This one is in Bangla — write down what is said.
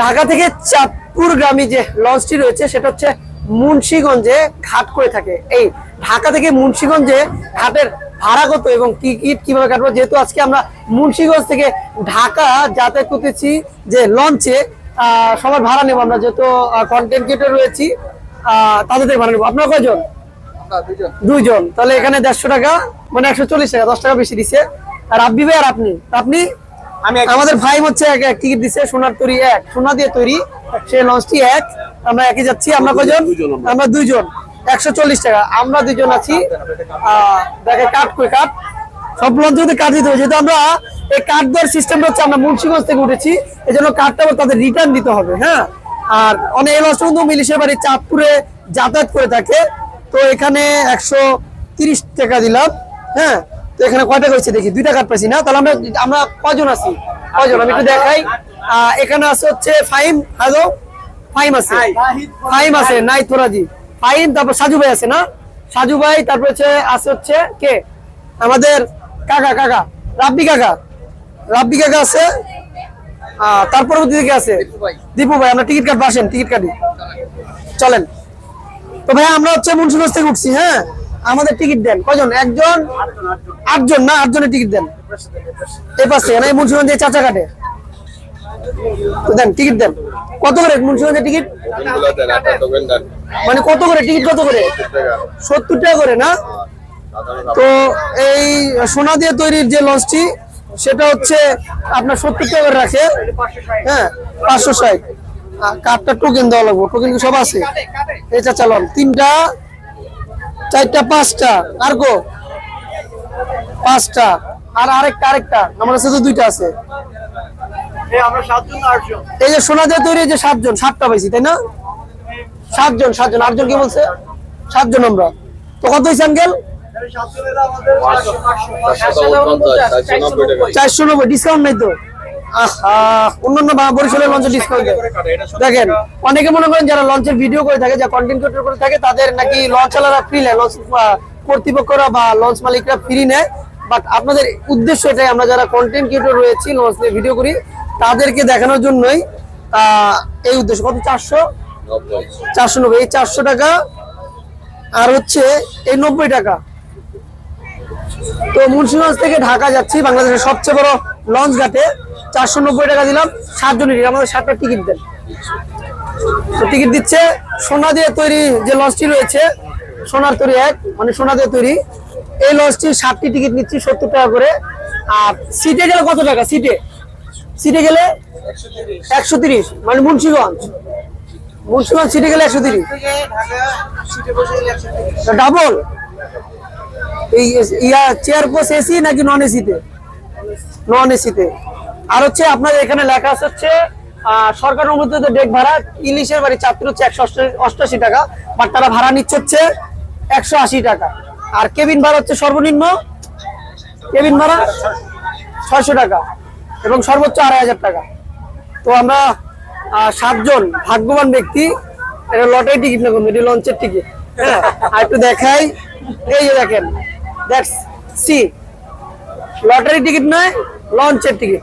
ঢাকা থেকে চাঁদপুর গ্রামে যে লঞ্চটি রয়েছে সেটা হচ্ছে মুন্সিগঞ্জে ঘাট করে থাকে। এই ঢাকা থেকে মুন্সিগঞ্জে ঘাটের ভাড়া কত এবং টিকিট কীভাবে কাটবো? যেহেতু আজকে আমরা মুন্সিগঞ্জ থেকে ঢাকা যাতায়াত করতেছি যে লঞ্চে সবার ভাড়া নেব আমরা। যেহেতু কন্টেন্ট ক্রিয়েটর রয়েছি তাদের থেকে ভাড়া নেব। আপনার কয়জন? দুইজন। তাহলে এখানে দেড়শো টাকা মানে একশো চল্লিশ টাকা দশ টাকা বেশি দিছে। আর আব্বি ভাই আর আপনি? আপনি? আমাদের ভাই হচ্ছে এক এক টিকিট দিছে সোনার তৈরি এক। সোনা দিয়ে তৈরি। সেই লঞ্চটি এক। আমরা একই যাচ্ছি। আমরা কজন? আমরা। দুইজন একশো চল্লিশ টাকা। আমরা দুজন আছি। দেখে কাট করে কাট। সব লঞ্চে যদি কাট দিতে হবে। যেহেতু আমরা এই কাঠ দেওয়ার সিস্টেমটা হচ্ছে আমরা মুন্সিগঞ্জ থেকে উঠেছি। এই জন্য কাঠটা তাদের রিটার্ন দিতে হবে হ্যাঁ? আর অনেক এই লঞ্চটা কিন্তু মিলিশের বাড়ি চাঁদপুরে যাতায়াত করে থাকে। তো এখানে একশো তিরিশ টাকা দিলাম হ্যাঁ? তো এখানে কয়টা টাকা দেখি? দুইটা কাঠ পাইছি না? তাহলে আমরা আমরা কয়জন আছি? কয়জন? আমি একটু দেখাই। এখানে আছে হচ্ছে ফাইম হ্যালো ফাইম আছে। ফাইম আছে নাই তোরাজি। ফাইম তারপর সাজু ভাই আছে না? সাজু ভাই তারপর হচ্ছে আছে হচ্ছে কে? আমাদের কাকা কাকা। রাব্বি কাকা। রাব্বি কাকা আছে। আহ, তার পরবর্তী দিকে আছে। দীপু ভাই আমরা টিকিট কাটবো আসেন টিকিট কাটি। চলেন। তো ভাই আমরা হচ্ছে মুন্সিগঞ্জ থেকে উঠছি হ্যাঁ? আমাদের টিকিট দেন। কজন? একজন? আটজন না? আটজনের টিকিট দেন। এই পাশে না এই মুন্সিগঞ্জে চাচা কাটে দেন, টিকিট দেন। কত করে মুন্সিগঞ্জের টিকিট? মানে কত করে? টিকিট কত করে? সত্তর টাকা করে, না? তো এই সোনা দিয়ে তৈরির যে লঞ্চটি, সেটা হচ্ছে আপনার সত্তর টাকা করে রাখে। হ্যাঁ পাঁচশো ষাট। কাঠটা টোকেন দেওয়া লাগবে। টোকেন সব আছে? এই চাচা লন। তিনটা চারটা পাঁচটা। আর গো পাঁচটা। আর আরেকটা আরেকটা। আমার কাছে তো দুইটা আছে। আমরা সাতজন আটজন। এই যে সোনা দিয়ে তৈরি যে সাতজন। সাতটা পাইছি তাই না? সাতজন সাতজন। আটজন কি বলছে? সাতজন আমরা। তো কত হয়েছে আঙ্কেল চারশো নব্বই। ডিসকাউন্ট নাই তো? অন্যান্য বা- বরিশালের লঞ্চের ডিসকাউন্ট দেখেন অনেকে মনে করেন যারা লঞ্চের ভিডিও করে থাকে যা কন্টেন্ট ক্রিয়েটর করে থাকে তাদের নাকি লঞ্চ চালারা ফ্রি নেয় লঞ্চ কর্তৃপক্ষরা বা লঞ্চ মালিকরা ফ্রি নেয়। বাট আপনাদের উদ্দেশ্য এটাই আমরা যারা কন্টেন্ট ক্রিয়েটর রয়েছি লঞ্চ নিয়ে ভিডিও করি তাদেরকে দেখানোর জন্যই আহ, এই উদ্দেশ্য। কত? চারশো? চারশো নব্বই। এই চারশো টাকা আর হচ্ছে এই নব্বই টাকা। তো মুন্সিগঞ্জ থেকে ঢাকা যাচ্ছি বাংলাদেশের সবচেয়ে বড় লঞ্চ ঘাটে। চারশো নব্বই টাকা দিলাম। সাতজনের আমাদের সাতটা টিকিট দেন। তো টিকিট দিচ্ছে, সোনা দিয়ে তৈরি যে লঞ্চটি রয়েছে, সোনার তৈরি এক মানে সোনা দিয়ে তৈরি। এই লঞ্চটি সাতটি টিকিট নিচ্ছি সত্তর টাকা করে। আর সিটে গেলে কত টাকা? সিটে? সিটে গেলে একশো তিরিশ মানে মুন্সিগঞ্জ। মুন্সিগঞ্জ সিটে গেলে একশো তিরিশ। ডাবল এই ইয়া চেয়ার কোচ এসি নাকি নন এসিতে নন এসিতে আর হচ্ছে আপনাদের এখানে লেখা আছে হচ্ছে সরকার অনুমোদিত ডেক ভাড়া, ইলিশের বাড়ি চাত্র হচ্ছে একশো অষ্টআশি টাকা, বাট তারা ভাড়া নিচ্ছে হচ্ছে একশো আশি টাকা। আর কেবিন ভাড়া হচ্ছে সর্বনিম্ন কেবিন ভাড়া ছয়শো টাকা এবং সর্বোচ্চ আড়াই হাজার টাকা। তো আমরা সাতজন ভাগ্যবান ব্যক্তি, এটা লটারি টিকিট না এটি লঞ্চের টিকিট। হ্যাঁ আর একটু দেখাই, এই যে দেখেন, দ্যাটস সি। লটারি টিকিট নয়, লঞ্চের টিকিট।